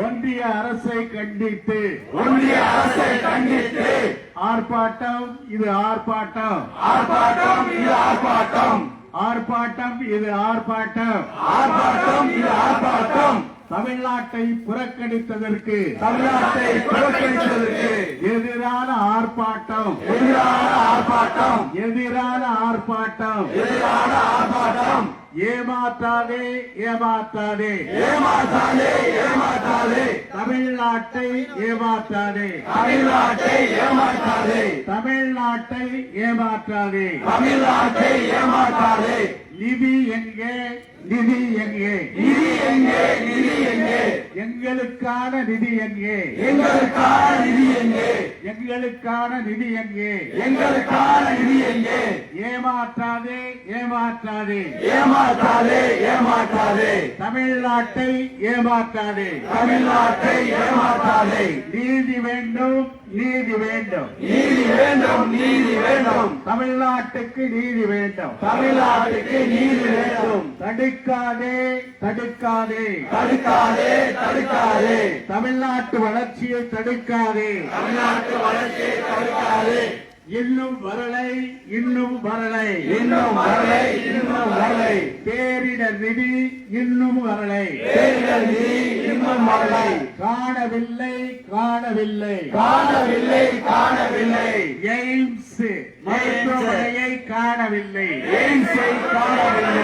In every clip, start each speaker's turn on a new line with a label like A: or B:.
A: ஒன்றிய அரசை கண்டித்து
B: ஒன்றிய அரசை கண்டித்து
A: ஆர்ப்பாட்டம் இது ஆர்ப்பாட்டம்.
B: ஆர்ப்பாட்டம் இது ஆர்ப்பாட்டம்.
A: ஆர்ப்பாட்டம் இது ஆர்ப்பாட்டம்.
B: ஆர்ப்பாட்டம் இது ஆர்ப்பாட்டம்.
A: தமிழ்நாட்டை புறக்கணித்ததற்கு
B: தமிழ்நாட்டை புறக்கணித்ததற்கு
A: எதிரான ஆர்ப்பாட்டம்.
B: எதிரான ஆர்ப்பாட்டம்.
A: எதிரான ஆர்ப்பாட்டம்.
B: எதிரான ஆர்ப்பாட்டம்.
A: ஏமாற்றாதே ஏமாற்றாதே.
B: ஏமாற்றாதே ஏமாற்றாதே.
A: தமிழ்நாட்டை ஏமாற்றாதே.
B: தமிழ்நாட்டை ஏமாற்றாதே.
A: தமிழ்நாட்டை ஏமாற்றாதே.
B: தமிழ்நாட்டை ஏமாற்றாதே.
A: நிதி எங்கே? நிதி எங்கே?
B: நிதி எங்கே? நிதி எங்கே?
A: எங்களுக்கான நிதி எங்கே?
B: எங்களுக்கான நிதி எங்கே?
A: எங்களுக்கான நிதி எங்கே?
B: எங்களுக்கான நிதி எங்கே?
A: ஏமாற்றாதே ஏமாற்றாதே.
B: ஏமாற்றாதே ஏமாற்றாதே.
A: தமிழ்நாட்டை ஏமாற்றாதே.
B: தமிழ்நாட்டை ஏமாற்றாதே.
A: நீதி வேண்டும் நீதி வேண்டும்.
B: நீதி வேண்டும் நீதி வேண்டும்.
A: தமிழ்நாட்டுக்கு நீதி வேண்டும்.
B: தமிழ்நாட்டுக்கு நீதி வேண்டும்.
A: தடுக்காதே தடுக்காதே.
B: தடுக்காதே தடுக்காதே.
A: தமிழ்நாட்டு வளர்ச்சியை தடுக்காதே.
B: தமிழ்நாட்டு வளர்ச்சியை தடுக்காதே.
A: இன்னும் வரலை இன்னும் வரலை.
B: இன்னும் வரலை இன்னும் வரலை.
A: பேரிடர் நிதி இன்னும் வரலை.
B: பேரிடர் நிதி இன்னும் வரலை.
A: காணவில்லை காணவில்லை.
B: காணவில்லை காணவில்லை.
A: எய்ம்ஸ். மருத்துவமனையை காணவில்லை.
B: எய்ம்ஸை காணவில்லை.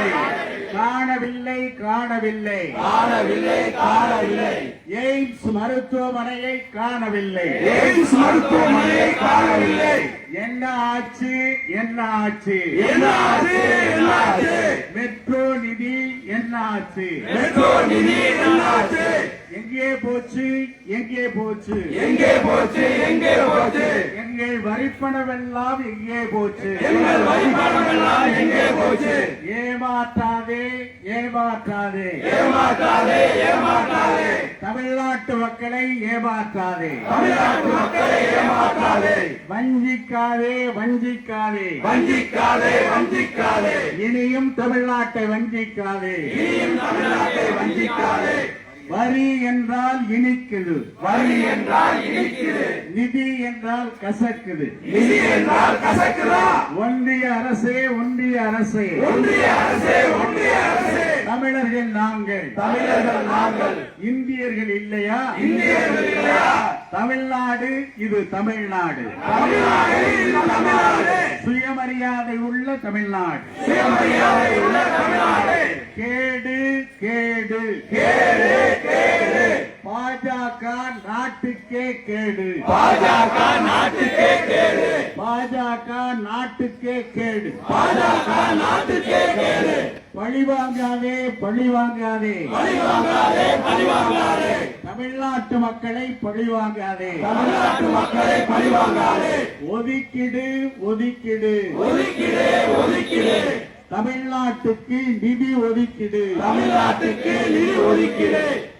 A: காணவில்லை. காணவில்லை
B: காணவில்லை.
A: எய்ம்ஸ் மருத்துவமனையை காணவில்லை.
B: எய்ம்ஸ் மருத்துவமனையை காணவில்லை.
A: என்ன ஆச்சு? என்ன ஆச்சு?
B: என்ன ஆச்சு? என்ன ஆச்சு?
A: மெட்ரோ நிதி என்ன ஆச்சு?
B: மெட்ரோ நிதி என்ன ஆச்சு?
A: எங்கே போச்சு? எங்கே போச்சு?
B: எங்கே போச்சு?
A: வரிப்பணமெல்லாம் எங்கே போச்சு?
B: எங்கள் எல்லாம் எங்கே போச்சு?
A: ஏமாற்றாதே ஏமாற்றாதே.
B: ஏமாற்றாதே ஏமாற்றாதே.
A: தமிழ்நாட்டு மக்களை ஏமாற்றாதே.
B: தமிழ்நாட்டு மக்களை ஏமாற்றாதே.
A: வஞ்சிக்காதே வஞ்சிக்காதே.
B: வஞ்சிக்காதே வஞ்சிக்காதே.
A: இனியும் தமிழ்நாட்டை வஞ்சிக்காதே.
B: இனியும் தமிழ்நாட்டை வஞ்சிக்காதே.
A: வரி என்றால் இனிக்குது.
B: வரி என்றால் இனிக்குது.
A: நிதி என்றால் கசக்குது.
B: நிதி என்றால் கசக்குதா?
A: ஒன்றிய அரசே ஒன்றிய அரசே.
B: ஒன்றிய அரசே ஒன்றிய அரசே.
A: தமிழர்கள் நாங்கள்.
B: தமிழர்கள் நாங்கள்.
A: இந்தியர்கள் இல்லையா?
B: இந்தியர்கள் இல்லையா?
A: தமிழ்நாடு இது தமிழ்நாடு. சுயமரியாதை உள்ள தமிழ்நாடு. கேடு கேடு.
B: கேடு கேடு.
A: பாஜக நாட்டுக்கே கேடு.
B: பாஜக நாட்டுக்கே கேடு.
A: பாஜக நாட்டுக்கே கேடு.
B: பாஜக நாட்டுக்கே கேடு.
A: பழிவாங்காதே பழிவாங்காதே
B: பழிவாங்காதே பழிவாங்காதே
A: தமிழ்நாட்டு மக்களை பழிவாங்காதே.
B: தமிழ்நாட்டு மக்களை பழிவாங்காதே.
A: ஒதுக்கிடு ஒதுக்கிடு.
B: ஒதுக்கிடு ஒதுக்கிடு.
A: தமிழ்நாட்டுக்கு நிதி ஒதுக்கிடு.
B: தமிழ்நாட்டுக்கு நிதி ஒதுக்கிடு.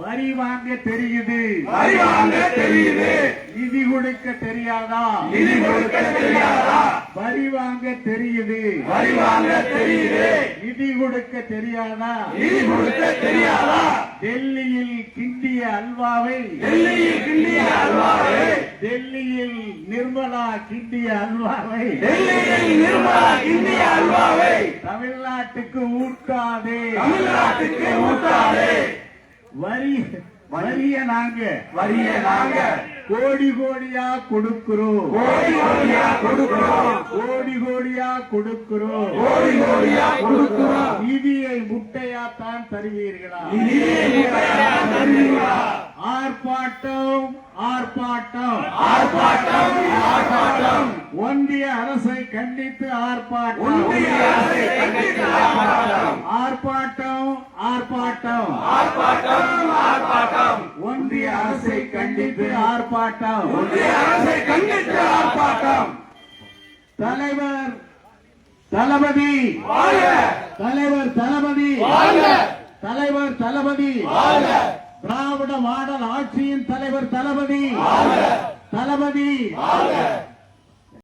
A: வரி வாங்க தெரியுது.
B: வரி வாங்க தெரியுது.
A: நிதி கொடுக்க தெரியாதா?
B: நிதி கொடுக்க தெரியாதா?
A: வரி வாங்க தெரியுது.
B: வரி வாங்க தெரியுது.
A: நிதி கொடுக்க தெரியாதா?
B: நிதி கொடுக்க தெரியாதா?
A: டெல்லியில் கிண்டிய அல்வாவை.
B: டெல்லியில் கிண்டிய அல்வாவை.
A: டெல்லியில் நிர்மலா கிண்டிய அல்வாவை.
B: டெல்லியில் நிர்மலா கிண்டிய அல்வாவை.
A: தமிழ்நாட்டுக்கு ஊட்டாதே.
B: தமிழ்நாட்டுக்கு ஊட்டாதே.
A: வரி வரிய நாங்க
B: வரிய நாங்க.
A: கோடி கோடியா கொடுக்கிறோம்.
B: கோடி கோடியா கொடுக்கிறோம்.
A: கோடி கோடியா கொடுக்கிறோம்.
B: கோடி கோடியா கொடுக்கிறோம்.
A: நிதியை தருவீர்களா?
B: நிதியை முறையா தருவீங்களா?
A: ஆர்ப்பாட்டம் ஆர்ப்பாட்டம்.
B: ஆர்ப்பாட்டம் ஆர்ப்பாட்டம்.
A: ஒன்றிய அரசை கண்டித்து ஆர்ப்பாட்டம்.
B: ஆர்ப்பாட்டம்
A: ஆர்ப்பாட்டம். ஆர்ப்பாட்டம்
B: ஆர்ப்பாட்டம்.
A: ஒன்றிய அரசை கண்டித்து ஆர்ப்பாட்டம்.
B: ஒன்றிய அரசை கண்டித்து ஆர்ப்பாட்டம்.
A: தலைவர் தளபதி. தலைவர் தளபதி. தலைவர் தளபதி. திராவிட மாடல் ஆட்சியின் தலைவர் தளபதி. தளபதி.